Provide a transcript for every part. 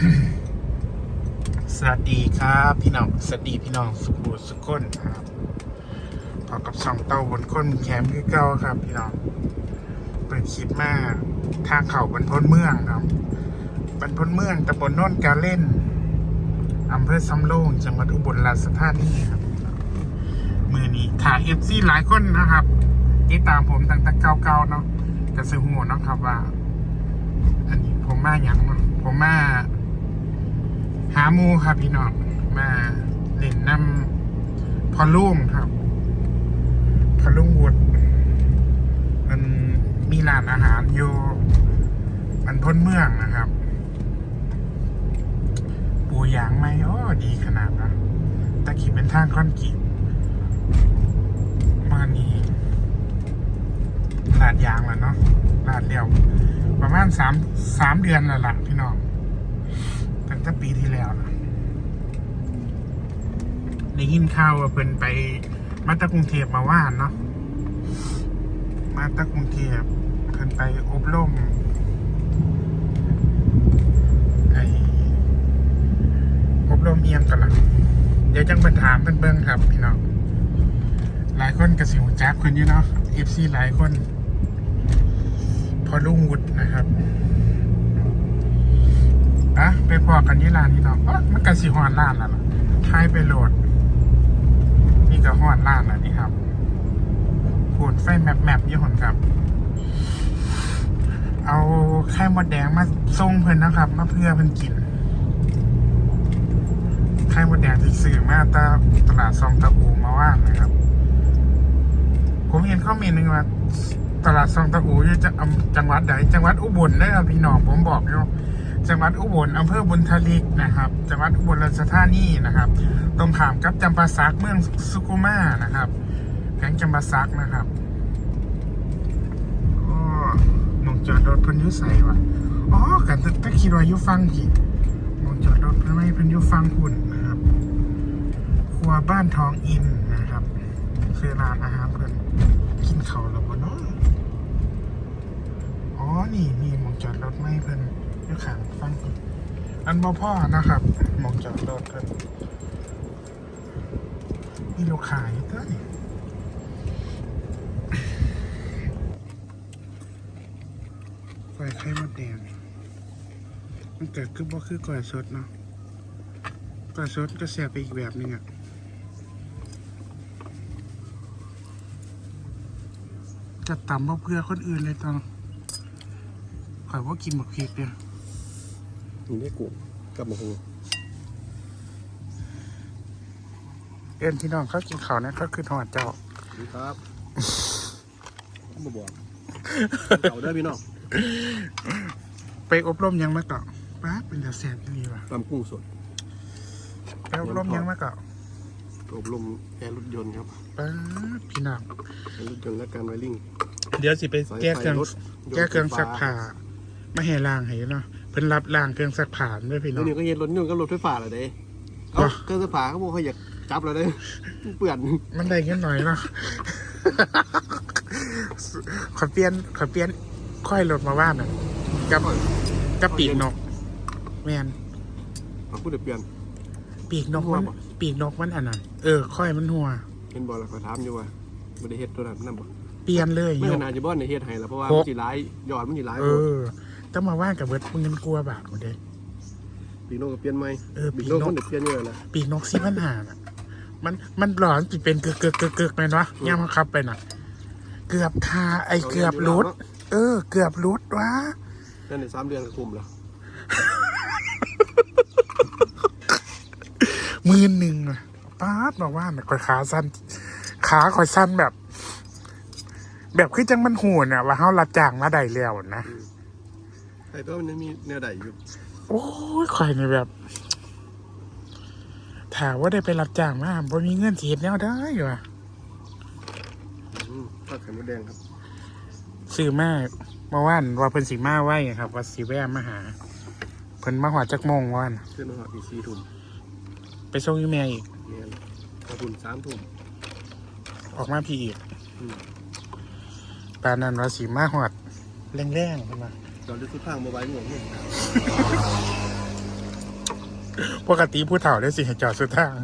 สวัสดีครับพี่น้อง สวัสดีพี่น้องสุขุสุขคนครับพอกับสองเต้าบนคนแคมป์คือเก่าครับ พี่น้อง เปิดคลิปมาทางเขาบนพ้นเมืองครับบนพ้นเมืองตำบลโน่นกาเล่นอำเภอสำโรงจังหวัดอุบลราชธานีครับมือนี้ถ่ายเอฟซีหลายคนนะครับติดตามผมตั้งแต่เก่าๆเนาะกระสือหัวเนาะครับว่า อันนี้ผมมาอย่างผมมา หาหมูครับพี่น้องมาเล่นน้ำพอลุ่งครับ พอลุ่งวุดมันมีร้านอาหารอยู่มันพ้นเมืองนะครับ ปูยางไหมโอ้ดีขนาดนะตะกี้เป็นทางคอนกรีตมานี่ลาดยางแล้วเนาะลาดเดียวประมาณสามสามเดือนแล้วล่ะพี่น้อง งแต่ปีที่แล้วนะได้ยินข่าวว่าเพิ่นไป มาตากรุงเทพมาว่านเนาะมาตากรุงเทพเพิ่นไปอบรมไออบรมเอียงกันละเดี๋ยวจังไปถามเพิ่นเบิ่งครับพี่น้องหลายคนกระสิวจักคนอยู่เนาะเอฟซีหลายคน พอลุงวุฒนะครับะไปพอกันยี่ร้านนี่เนาะอ๊ะมันกันสิฮอนร้านแล้วล่ะทายไปโหลด นี่ก็ฮอนร้านแล้วนี่ครับพูดไฟแมปแมปยี่หนครับ เอาไข่มดแดงมาส่งเพิ่นนะครับ มาเพื่อเพิ่นกินไข่มดแดงที่สื่อมาตาตลาดซองตะอูมาว่างนะครับ ผมเห็นข้อมูลหนึ่งว่าตลาดซองตะอูอยู่จะอำจังหวัดใดจังหวัดอุบลได้ครับพี่น้องผมบอกอยู่ จังหวัดอุบลอำเภอบุญทลิกนะครับ จังหวัดอุบลราชธานีนะครับ ตรงขามกับจำปาสักเมืองสุกุมานะครับแขวงจำปาสักนะครับโอ้หมองจอดรถพิ่นยุใส่วะอ๋อกันตะคิดว่าอยุฟังพี่มองจอดรถเพิ่นไม่พิ่นยุฟังคุณนะครับ ครัวบ้านทองอินนะครับคือร้านอาหารเพิ่นกินเขาวแล้วบ่เนาะอ๋อนี่มีมองจอดรถไม่เพิ่น อยู่ข้างฟังพุ่นอันบ่พ่อนะครับมองจอดรถเพิ่นมีลูกค้าอยู่ตัวนี่ก้อยไข่มดแดงมันเกิดขึ้นบ่คือก้อยสดเนาะก้อยสดก็แซ่บไปอีกแบบนึงอะจะตำบ่เพื่อคนอื่นเลยตอนข่อยว่ากินหมกพริกเนี่ย นี่ได้กูกับหมูเอ็นพี่น้องเขากินข้าวนะเขาคือหอดเจ้านี่ครับมาบอกเก่าได้พี่น้องไปอบรมยังมาเกาะป้าดเป็นแต่แสบดีว่ะตำกุ้งสดไปอบรมยังมาเกาะอบรมแอร์รถยนต์ครับป้าดพี่น้องแอร์รถยนต์และการไวริ่งเดี๋ยวสิไปสายแก้ไฟเครื่องรถยนต์แก้เครื่องไฟซักฟ้าผ้าไม่ให้ล้างให้เนาะ เพิ่นรับล้างเครื่องซักผ้าด้วยพี่น้แล้อวงนี่ก็เย็นรถนี่ก็รถไฟฟ้าเลยเด้เอาว่ะเครื่องไฟฟ้าเขาบอกเขาอยากจับเราเด้เปื่อนมันได้เงินหน่อยเนาะขอเปลี่ยนขอเปลี่ยนค่อยรถมาว่านน่ะกับกับปีกนก แม่นเอาพูดเดี๋ยวเปลี่ยน ปีกนกหัวมันบ่ปีกนกมันอันนั้นเออ ค่อยมันหัวเห็นบอลแล้วก็ถามอยู่ว่าไม่ได้เฮ็ดตัวนั้นนั่นบ่เปลี่ยนเลยไม่โยขนาดจะบอลในเฮ็ดให้แล้วเพราะว่าหมันกสิร้ายยอดมันสิร้ายเออ ต้องมาว่านกับเบิร์ดเงินกลัวบาทหมดเลย ปีโน่ก็เปลี่ยนไหมเออปีปีโน่โน่คนเด็กเปลี่ยนเยอะแล้วปีกนกซีมันหาน่ะ มันมันหลอนจิเป็นเกือกเกือกเกือกเกือกไหมเนาะย่ำขับไปน่ะ เกือบคาไอเกือบรุด เออ เกือบรุดวะ นั่นในสามเดือนก็คุมแล้วมือหนึ่งอะป้าดมาว่าน่ะคอยขาสั้น ขาคอยสั้นแบบ แบบคือจังมันหูน่ะว่าเฮารับจ้างมาได้แล้วนะ ไอ้ตัวมันยังมีแนวใดอยู่ โอ้ยข่อยนี่แบบถามว่าได้ไปรับจ้างมาบ่มีเงินเทียดแนวได้ว่ะอืมทอดไข่มดแดงครับ ซื้อมาเมื่อวานว่าเพิ่นสิมาไว้ครับว่าสิแวะมาหา เพิ่นมาหอดจักโมงวานะขึ้นมาหอดอีกสี่ทุ่มไปส่งอยู่แม่อีก เนี่ยพอทุ่มสามทุ่มออกมาพี่อีกอืม ปานนั้นว่าสิมาหอดแรงๆเพิ่นว่า ตอนที่สุดทางโมบายหน่วงเนี่ยปกติผู้เฒ่าได้สิให้จอดสุดทาง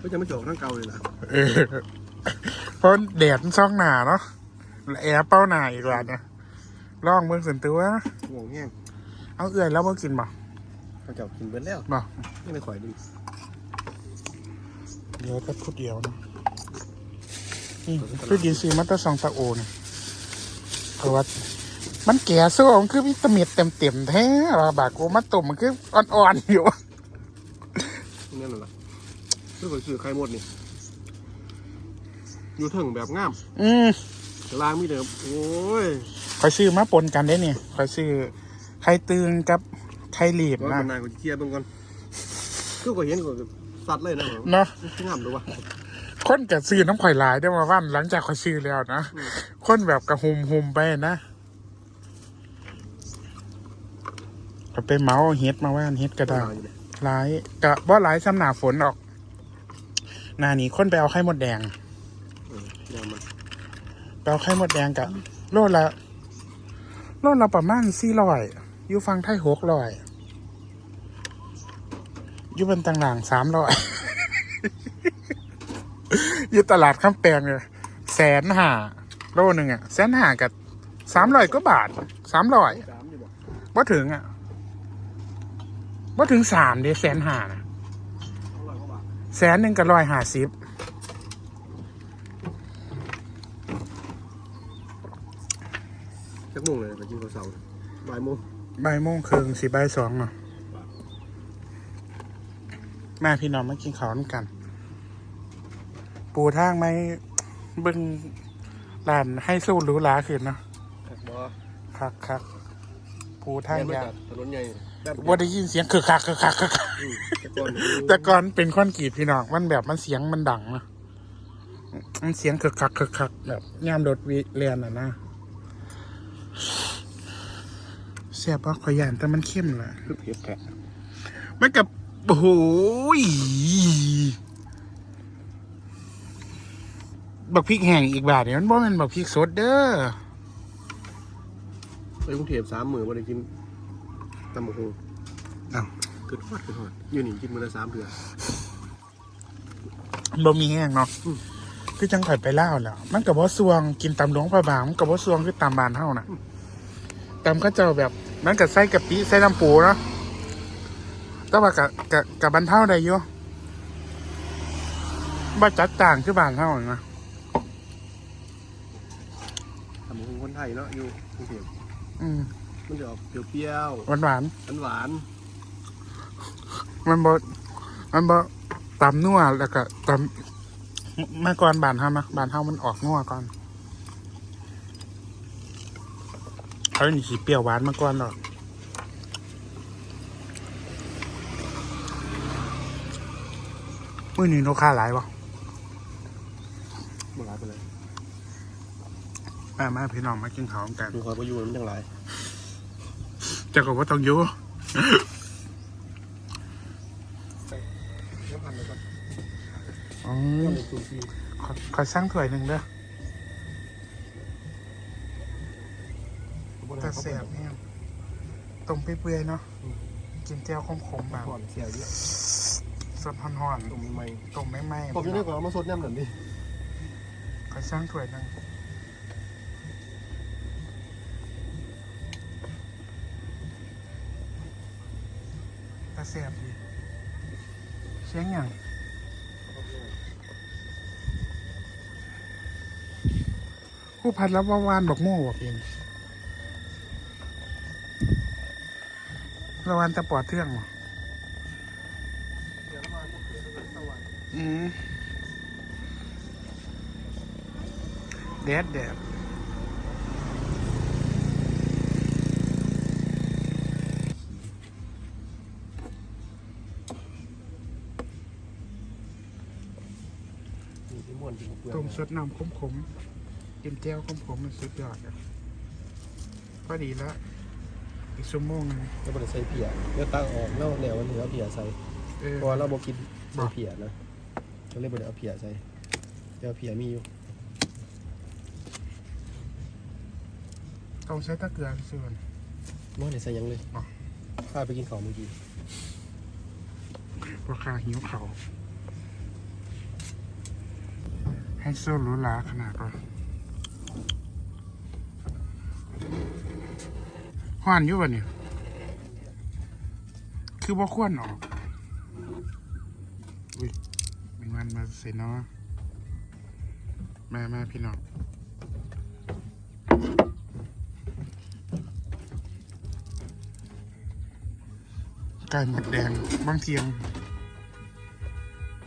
ก็จะไม่จบทั้งเก่าเลยนะเออเพราะแดดมันซ่องหนาเนาะและแอร์เป้าหนาอีกแล้วนะลองเมืองส่วนตัวห่วงแห้งเอาเอื่อยแล้วมากินบ่เขาจะกินเบิดแล้วบ่ไม่ได้ข่อยดิเดี๋ยวก็พูดเดียวนะนี่คือดินซีมัตเตอร์ซองตะโอนเพราะว่า มันแก่สู้มันคือวิตามินเต็มเต็มๆแท้ว่าบาโกมาตุ่มมันคืออ่อนๆอยู่นั่นน่ะล่ะซื้อข่อยซื้อไข่หมดนี่อยู่ถึงแบบงาม อืมแต่ล่างมีแต่โอ้ยคอยซื้อมาปนกันได้เนี่ยคอยซื้อไข่ตึงกับไข่หลีบว่านะเป็นนายก็เคลียร์เบิ่งก่อนคือก็เห็นก็สัตว์เลยนะเนาะงามดูวะคนกับซื้อน้ำข่อยหลายได้มาว่านหลังจากคอยซื้อแล้วนะอืมคนแบบกระหุมหุมๆไปนะ ก็ไปเมาเอาเฮ็ดมาว่านเฮ็ดกระดาษอยู่เลยหลายกะว่าหลายสำหนาฝนออกหนานี้คนไปเอาไข่มดแดงเออแนวมันไปเอาไข่มดแดงกะโลละโลละประมาณสี่ร้อยอยู่ฟังไทยหกร้อยอยู่เป็นต่างหลังสามร้อยอยู่ตลาดข้ามแปลงเลยแสนห้าโลหนึ่งอะแสนห้ากับสามร้อยก็บาทสามร้อยสามอยู่บ่ว่าถึงอะ ว่าถึงสามเดแสนห้านะอร่อยกว่าบาทแสนหนึ่งกับร้อยห้าสิบจักโมงเลยไปกินข้าวเสาร์บ่ายโมงบ่ายโมงครึ่งสี่บ่ายสองเนาะแม่พี่น้องมากินข้าวน้ำกัน ปูทางไหมเบึงร้านให้สู้หรูหราขึ้นเนาะครับบ่คักคักปูทางแม่นมยาวจากถนนใหญ่แบบ ว่าได้ยินเสียงคือคักคือคักคือคักอืมแต่ก่อนนี่แต่ก่อนเป็นคอนกรีตพี่น้องมันแบบมันเสียงมันดังนะมันเสียงคือคักคือคักแบบย่ามรถวิเรียนอะนะเสียบว่าขอยยานแต่มันเข้มแหละคือเผ็ดแท้มันกับโอ้โหยบักพริกแห้งอีกบาทเนี่ยมันบ่แมันบักพริกสดเด้อไปกรุงเทพสามมื้อบ่ได้กิน ตำบักหุ่งอ้าวคือทอดคือทอดอยู่นี่กินมื้อละสามเดือนบ่มีแห้งเนาะคือจังข่อยไปเล่าวแล้ว มันกับว่าซวงกินตำหลวงพระบางมันกับว่าซวงคือตำบานเท่าน่ะตำก็เจ้าแบบมันกับใส่กะปิใส่น้ำปูเนาะแต่ว่ากับกับกับบันเท่าได้อยู่บ่จัดต่างคือบานเท่านะตำบักหุ่งคนไทยเนาะอยู่กรุงเทพอืม มันจะออกเปรี้ยวหวานหวานๆหวานๆมันบ่มันบ่ตำนัวแล้วก็ตำเมื่อก่อนบานเท่านะบานเท่ามันออกนัวก่อนเขาหนีสีเปรี้ยวหวานมาก่อนหรอกมื่อนี้ลูกค้าหลายวะๆบ่หลายไปเลยมามาพี่น้องมากินข้าวกัน ดูความบ่อยู่มันจังหลาย เจะก็ว่าต้องอยู่เดี๋ยวพันไปก่อนอ๋อก็เป็นซูชิขอขอสร้างถ้วยหนึ่งเด้อบ่ได้แต่เขาเสีเสียยบเนี่ยตรงเปื่อยๆเนาะกินแจ่วขมๆแบบก่อนเสียเยอะสดห่อนตรงใหม่ๆตรงไม่ไหม้ผมจะได้ก่อนเอามาสดน้ำหน่อยดิขอสร้างถ้วยหนึ่ง แต่เสียบดีเสียงอย่างผู้พัดรับว่าวานบอกโม่บอกเองระวันจะปลอดเทื่องหรออืมแดดแดด มีที่ม่วนที่เปลือก ต้ม สดน้ำขมๆกินแจ่วขมๆมันสุดยอดอะพอดีแล้วอีกชั่วโมงหนึงแล้วบ่ได้ใส่เพียเดี๋ยวตั้งออกแล้วแนววันนี้เอาเพียใส่เออเพราะว่าเราบ่กินใส่เพียนะก็เลยบ่ได้เอาเพียใส่เดี๋ยวเพียมีอยู่ต้องใช้ตะเกียบส่วนบ่ได้ใส่หยังเลยอ๋อพาไปกินข้าวเมื่อกี้พวกข้าหิวเขาว ให้โซหรูหราขนาดว่าห้อนอยู่วะเนี่ยคือว่ควรออก อุ้ยเป็นวันมาเซนเนาะมามาพี่น้องไก่หมดแดงบางเทียง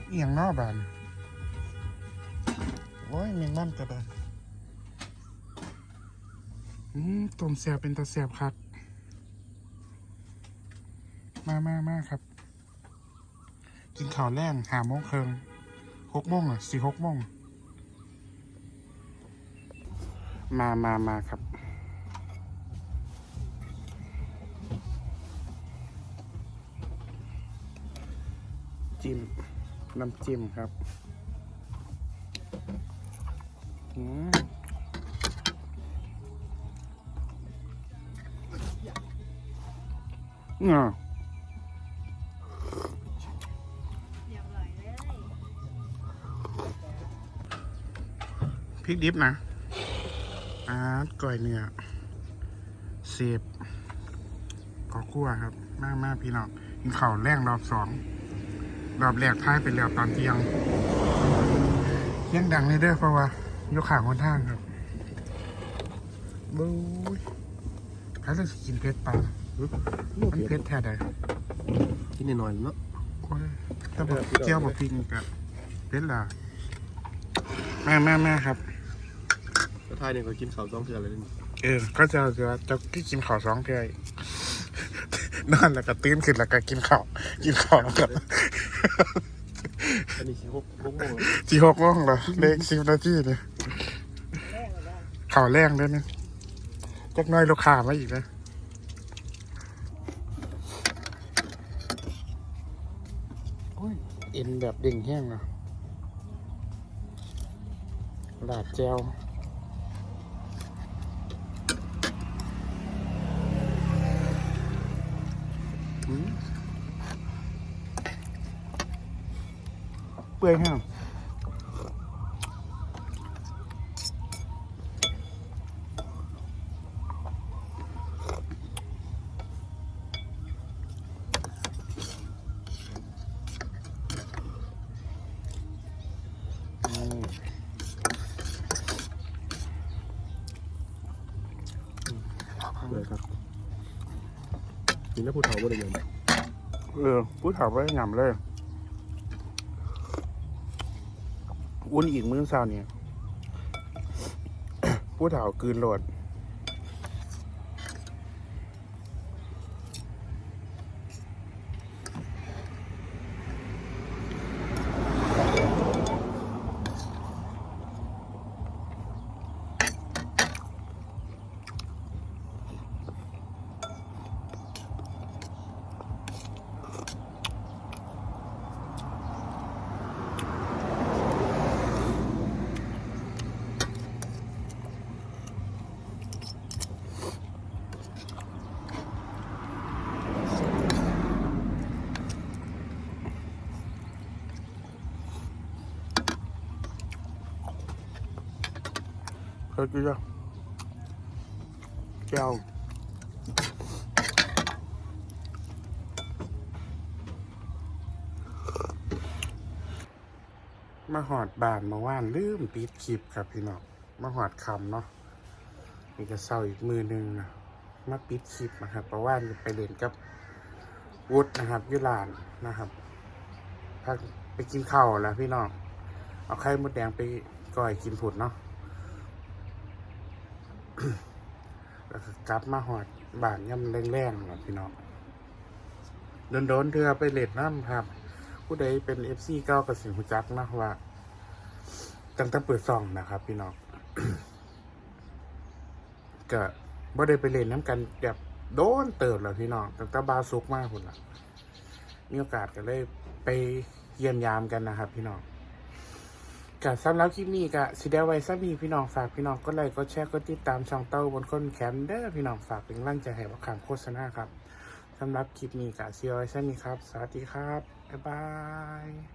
เอียงนอบาน โอ้ยแมงมันกระดานอืมต้มแซบเป็นตาแซบคักมามามาครับ กินข้าวแรงหาโมงเคิงหกโมงอะสี่หกโมงมามามาครับจิ้มน้ำจิ้มครับ เรียบร้อยพริกดิบนะอาก่อยเนื้อเสียบขอคั่วครับ มากมากพี่น้องกินข้าวแรงรอบสองรอบแรกท้ายไปแล้วตอนเที่ยงเที่ยงดังเลยเด้อเพราะว่า ยกขาคนทางครับบู๊ยใครจะกินเผ็ดปลามันเผ็ดแท้ใดกินหน่อยๆเนาะโอ้ยแต่บอกเจียวบอกพริกนี่กับเผ็ดล่ะแม่แม่แม่ครับก็ทายเนี่ยก็กินข้าวสองเทื่อเลยนี่เออ ก็จะจะจะกินข้าวสองเทื่อยนอนแล้วก็ตื่นขึ้นแล้วก็กินข้าวกินข้าวแล้วก็อันนี้สิหกหกโมงแล้วจีหกโมงเหรอเลขสิบนาทีเนี่ย ข่าวแรงด้วยเนี่ยจักน้อยลูกค้ามาอีกนะโอ้ยเอ็นแบบเด้งแห้งอะลาดแจวเปื่อยแห้ง อืม เลยครับกิ นแล้วผู้เฒ่าบ่ได้ยังเออพูดถามว่าหยำเลยอุ่นอีกมื้อเช้าเนี่ยพูดถามกลืนโหลด เฮ้ยกูจะแก้วมาหอดบานมาว่านลืมปิดคลิปครับพี่น้องมาหอดคำเนาะนี่ก็เศร้าอีกมือหนึ่งนะมาปิดคลิปนะครับเพราะว่าไปเล่นกับวุฒนะครับยุลานนะครับพักไปกินข้าวแล้วพี่น้องเอาไข่มดแดงไปก่อยกินผุดเนาะ แล้วก็กลับมาหอดบ้านย่ำแรงๆครับพี่น้องโดนๆเธอไปเล็ดน้ำครับ ผู้ใดเป็นเอฟซีเก้ากับสิงหูจักนะว่าตั้งแต่เปิดซองนะครับ พี่น้องก็บ่ได้ไปเล่นน้ำกันแบบโดนเติบแล้วพี่น้องตั้งแต่บาซุกมากคุณล่ะมีโอกาสก็เลยไปเยี่ยมยามกันนะครับ พี่น้อง ก็สำหรับคลิปนี้ก็สิได้ไว้สักนีพี่น้องฝากพี่น้องก็ไลค์ก็แชร์ก็ติดตามช่องเต้าบนคนแคมเด้อพี่น้องฝากเป็นลังใจให้ว่าขามโฆษณาครับสำหรับคลิปนี้กะเซียวไว้ใช่ไหมครับ สวัสดีครับ บ๊ายบาย